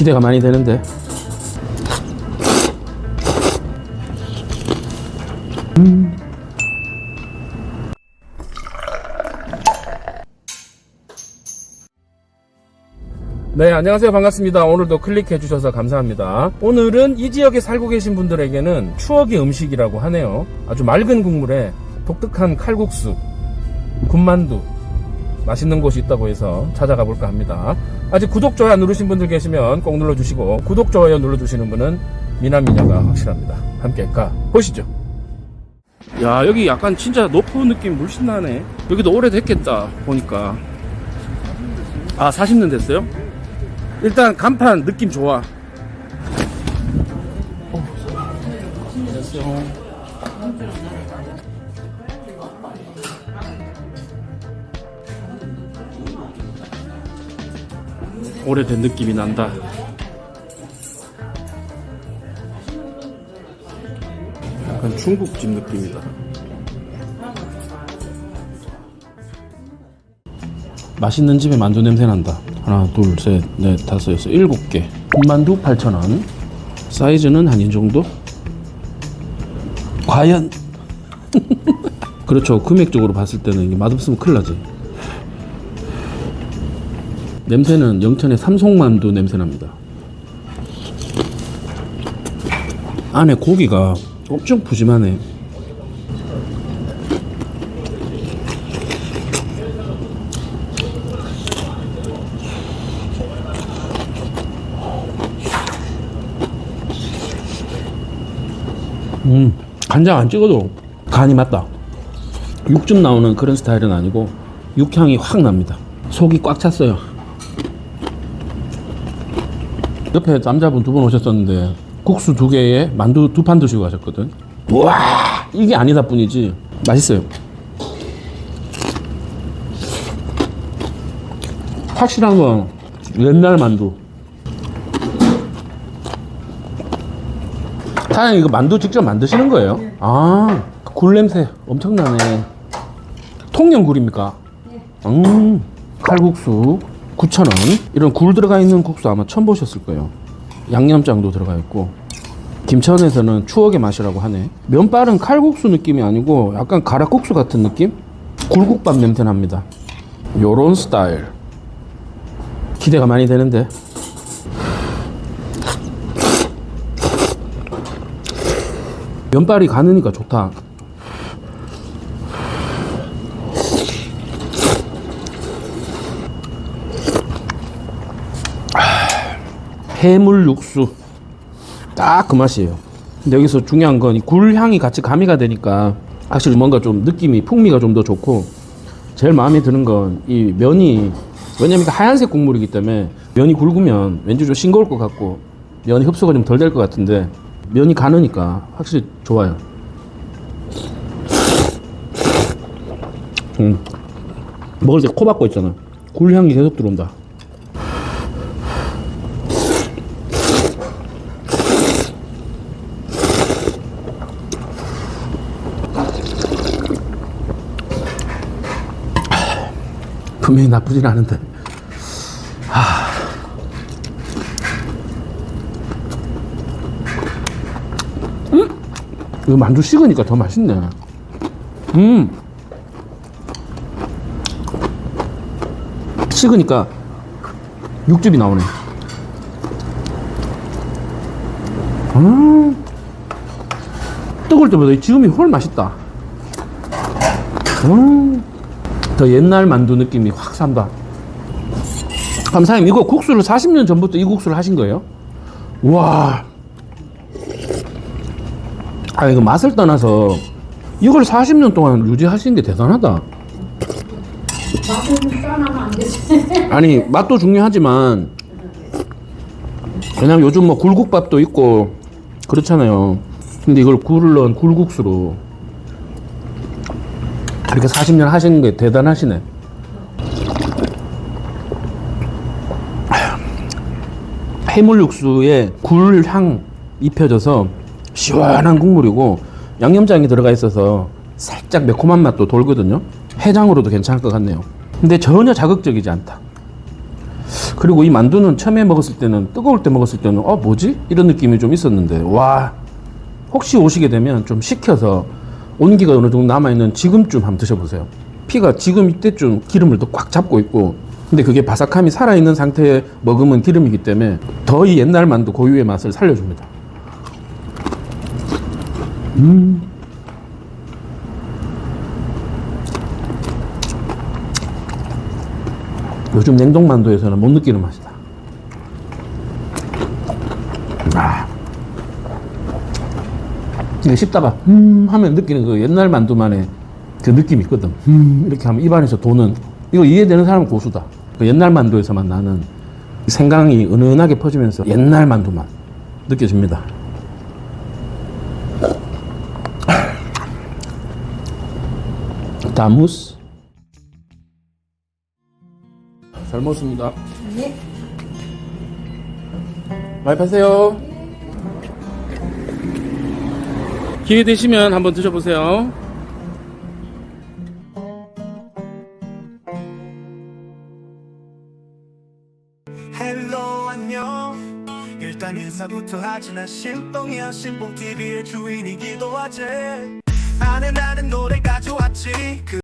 기대가 많이 되는데. 네, 안녕하세요. 반갑습니다. 오늘도 클릭해 주셔서 감사합니다. 오늘은 이 지역에 살고 계신 분들에게는 추억의 음식이라고 하네요. 아주 맑은 국물에 독특한 칼국수, 군만두, 맛있는 곳이 있다고 해서 찾아가 볼까 합니다. 아직 구독, 좋아요 안 누르신 분들 계시면 꼭 눌러주시고, 구독, 좋아요 눌러주시는 분은 미남미녀가 확실합니다. 함께 가 보시죠. 야, 여기 약간 진짜 노포 느낌 물씬 나네. 여기도 오래됐겠다, 보니까. 아, 40년 됐어요? 일단 간판 느낌 좋아. 안녕하세요. 오래된 느낌이 난다. 약간 중국집 느낌이다. 맛있는 집에 만두 냄새 난다. 하나, 둘, 셋, 넷, 다섯, 여섯, 일곱 개. 군만두 8,000원. 사이즈는 한 이 정도? 과연? 그렇죠. 금액적으로 봤을 때는 이게 맛없으면 큰일 나지. 냄새는 영천의 삼송만두 냄새 납니다. 안에 고기가 엄청 푸짐하네. 음, 간장 안 찍어도 간이 맞다. 육즙 나오는 그런 스타일은 아니고 육향이 확 납니다. 속이 꽉 찼어요. 옆에 남자분 두 분 오셨었는데 국수 두 개에 만두 두 판 드시고 가셨거든. 와 이게 아니다 뿐이지 맛있어요. 확실한 건 옛날 만두. 사장님 이거 만두 직접 만드시는 거예요? 아, 굴 냄새 엄청나네. 통영 굴입니까? 음, 칼국수 9,000원. 이런 굴 들어가 있는 국수 아마 처음 보셨을 거예요. 양념장도 들어가 있고. 김천에서는 추억의 맛이라고 하네. 면발은 칼국수 느낌이 아니고 약간 가락국수 같은 느낌? 굴국밥 냄새 납니다. 요런 스타일. 기대가 많이 되는데. 면발이 가느니까 좋다. 해물 육수 딱 그 맛이에요. 근데 여기서 중요한 건이굴 향이 같이 가미가 되니까 확실히 뭔가 좀 느낌이 풍미가 좀 더 좋고 제일 마음에 드는 건 이 면이 왜냐면 하얀색 국물이기 때문에 면이 굵으면 왠지 좀 싱거울 것 같고 면이 흡수가 좀 덜 될 것 같은데 면이 가느니까 확실히 좋아요. 음. 먹을 때 코 박고 있잖아. 굴 향이 계속 들어온다. 분명히 나쁘진 않은데. 이거 만두 식으니까 더 맛있네. 음. 식으니까 육즙이 나오네. 음. 뜨거울 때보다 이 지금이 훨 맛있다. 음. 더 옛날 만두 느낌이 확 산다. 감사님, 이거 국수를 40년 전부터 이 국수를 하신 거예요? 와. 아, 이거 맛을 떠나서 이걸 40년 동안 유지하신 게 대단하다. 아니, 맛도 중요하지만, 왜냐면 요즘 뭐 굴국밥도 있고, 그렇잖아요. 근데 이걸 굴을 넣은 굴국수로 이렇게 40년 하시는 게 대단하시네. 해물 육수에 굴향 입혀져서 시원한 국물이고 양념장이 들어가 있어서 살짝 매콤한 맛도 돌거든요. 해장으로도 괜찮을 것 같네요. 근데 전혀 자극적이지 않다. 그리고 이 만두는 처음에 먹었을 때는 뜨거울 때 먹었을 때는 어 뭐지 이런 느낌이 좀 있었는데 와 혹시 오시게 되면 좀 식혀서 온기가 어느 정도 남아 있는 지금쯤 한번 드셔보세요. 피가 지금 이때쯤 기름을 또꽉 잡고 있고 근데 그게 바삭함이 살아 있는 상태에 먹으면 기름이기 때문에 더 이 옛날 만두 고유의 맛을 살려줍니다. 요즘 냉동 만두에서는 못 느끼는 맛이다. 아. 이게 씹다가 음 하면 느끼는 그 옛날 만두만의 그 느낌이 있거든. 음 이렇게 하면 입안에서 도는 이거 이해되는 사람은 고수다. 그 옛날 만두에서만 나는 생강이 은은하게 퍼지면서 옛날 만두 맛 느껴집니다. 다무스 잘 먹었습니다. 네. 많이 파세요. 기회 되시면 한번 드셔보세요. 헬로 안녕. 일단 인사부터 하지. 난 신봉이야. 신봉 TV의 주인이기도 하지. 안에 나는 노래가 좋았지. 그